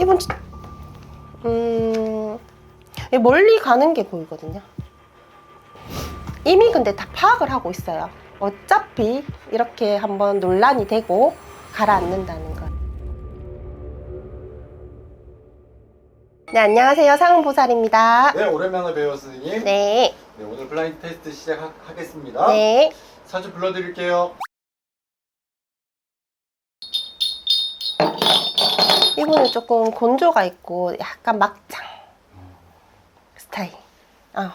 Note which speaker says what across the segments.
Speaker 1: 이분 진- 음 멀리 가는 게 보이거든요. 이미 근데 다 파악을 하고 있어요. 어차피 이렇게 한번 논란이 되고 가라앉는다는 것. 네 안녕하세요 상은보살입니다.
Speaker 2: 네, 오랜만에 뵈요 선생님.
Speaker 1: 네,
Speaker 2: 네, 오늘 블라인드 테스트 시작하겠습니다.
Speaker 1: 네.
Speaker 2: 사주 불러드릴게요.
Speaker 1: 이분은 조금 곤조가 있고 약간 막장 스타일. 어,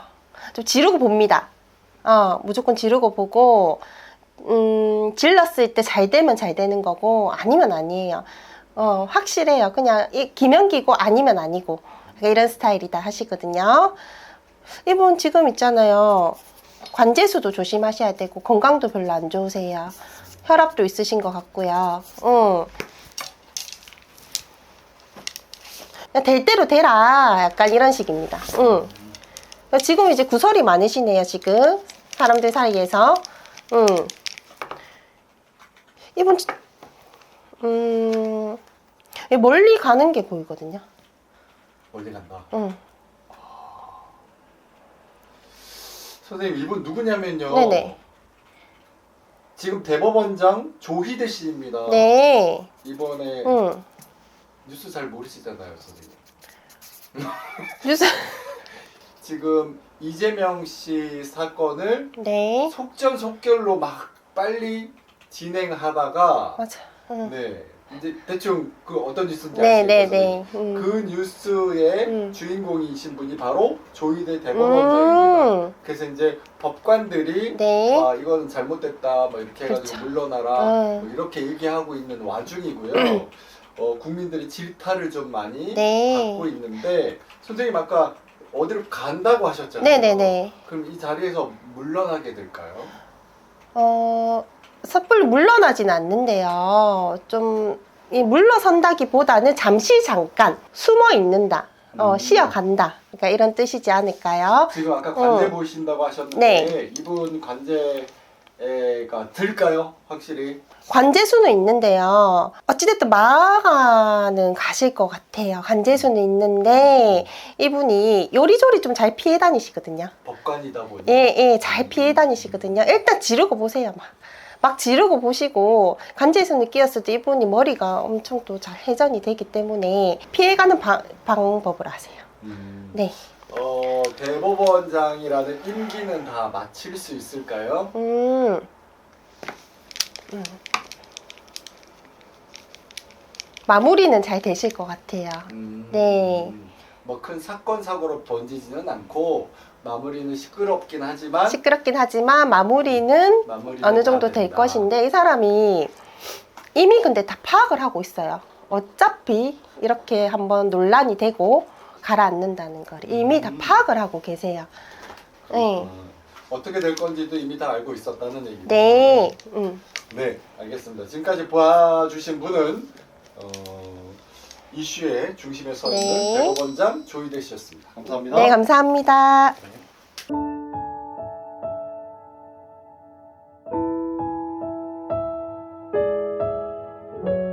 Speaker 1: 좀 지르고 봅니다. 어, 무조건 지르고 보고, 음, 질렀을 때 잘 되면 잘 되는 거고, 아니면 아니에요. 어, 확실해요. 그냥 이 기면기고 아니면 아니고. 그러니까 이런 스타일이다 하시거든요. 이분 지금 있잖아요. 관제수도 조심하셔야 되고, 건강도 별로 안 좋으세요. 혈압도 있으신 것 같고요. 응. 그냥 될 대로 되라 약간 이런 식입니다. 응. 지금 이제 구설이 많으시네요 지금 사람들 사이에서. 응. 이분 진- 음 멀리 가는 게 보이거든요.
Speaker 2: 멀리 간다.
Speaker 1: 응.
Speaker 2: 선생님 이분 누구냐면요.
Speaker 1: 네네.
Speaker 2: 지금 대법원장 조희대 씨입니다.
Speaker 1: 네.
Speaker 2: 이번에
Speaker 1: 응.
Speaker 2: 뉴스 잘 모르시잖아요, 선생님.
Speaker 1: 뉴스.
Speaker 2: 지금 이재명 씨 사건을
Speaker 1: 네.
Speaker 2: 속전속결로 막 빨리 진행하다가
Speaker 1: 맞아. 응.
Speaker 2: 네 이제 대충 그 어떤 뉴스인지
Speaker 1: 네,
Speaker 2: 아시겠죠?
Speaker 1: 네? 네. 음.
Speaker 2: 그 뉴스의
Speaker 1: 음.
Speaker 2: 주인공이신 분이 바로 조희대 대법원장입니다.
Speaker 1: 음.
Speaker 2: 그래서 이제 법관들이
Speaker 1: 네.
Speaker 2: 아 이거는 잘못됐다 뭐 이렇게 해가지고
Speaker 1: 그렇죠.
Speaker 2: 물러나라
Speaker 1: 음.
Speaker 2: 뭐 이렇게 얘기하고 있는 와중이고요. 어, 국민들이 질타를 좀 많이
Speaker 1: 네.
Speaker 2: 받고 있는데 선생님 아까 어디로 간다고 하셨잖아요.
Speaker 1: 네네네.
Speaker 2: 그럼 이 자리에서 물러나게 될까요?
Speaker 1: 어, 섣불리 물러나진 않는데요. 좀, 이 물러선다기보다는 잠시 잠깐 숨어 있는다. 어,
Speaker 2: 음.
Speaker 1: 쉬어간다. 그러니까 이런 뜻이지 않을까요?
Speaker 2: 지금 아까 관제
Speaker 1: 어.
Speaker 2: 보신다고 하셨는데
Speaker 1: 네.
Speaker 2: 이분 관제 가 들까요? 확실히
Speaker 1: 관제수는 있는데요. 어찌됐든 마가는 가실 것 같아요. 관제수는 있는데, 이분이 요리조리 좀 잘 피해 다니시거든요.
Speaker 2: 법관이다 보니
Speaker 1: 예, 예, 잘 피해 다니시거든요. 일단 지르고 보세요, 막. 막 지르고 보시고, 관제에서 느끼었을 때 이분이 머리가 엄청 또 잘 회전이 되기 때문에 피해가는 방, 방법을 아세요.
Speaker 2: 음.
Speaker 1: 네.
Speaker 2: 어, 대법원장이라는 임기는 다 마칠 수 있을까요?
Speaker 1: 음. 음. 마무리는 잘 되실 것 같아요.
Speaker 2: 음,
Speaker 1: 네.
Speaker 2: 뭐 큰 사건 사고로 번지지는 않고 마무리는 시끄럽긴 하지만
Speaker 1: 시끄럽긴 하지만 마무리는
Speaker 2: 마무리는
Speaker 1: 어느
Speaker 2: 다
Speaker 1: 정도 될
Speaker 2: 된다.
Speaker 1: 것인데 이 사람이 이미 근데 다 파악을 하고 있어요. 어차피 이렇게 한번 논란이 되고 가라앉는다는 걸 이미 다
Speaker 2: 음.
Speaker 1: 파악을 하고 계세요. 네.
Speaker 2: 어, 어떻게 될 건지도 이미 다 알고 있었다는 얘기죠.
Speaker 1: 네. 음.
Speaker 2: 네, 알겠습니다. 지금까지 봐주신 분은 어, 이슈의 중심에 서 있는
Speaker 1: 네.
Speaker 2: 대법원장 조희대 씨였습니다. 감사합니다.
Speaker 1: 네, 감사합니다.
Speaker 2: 네.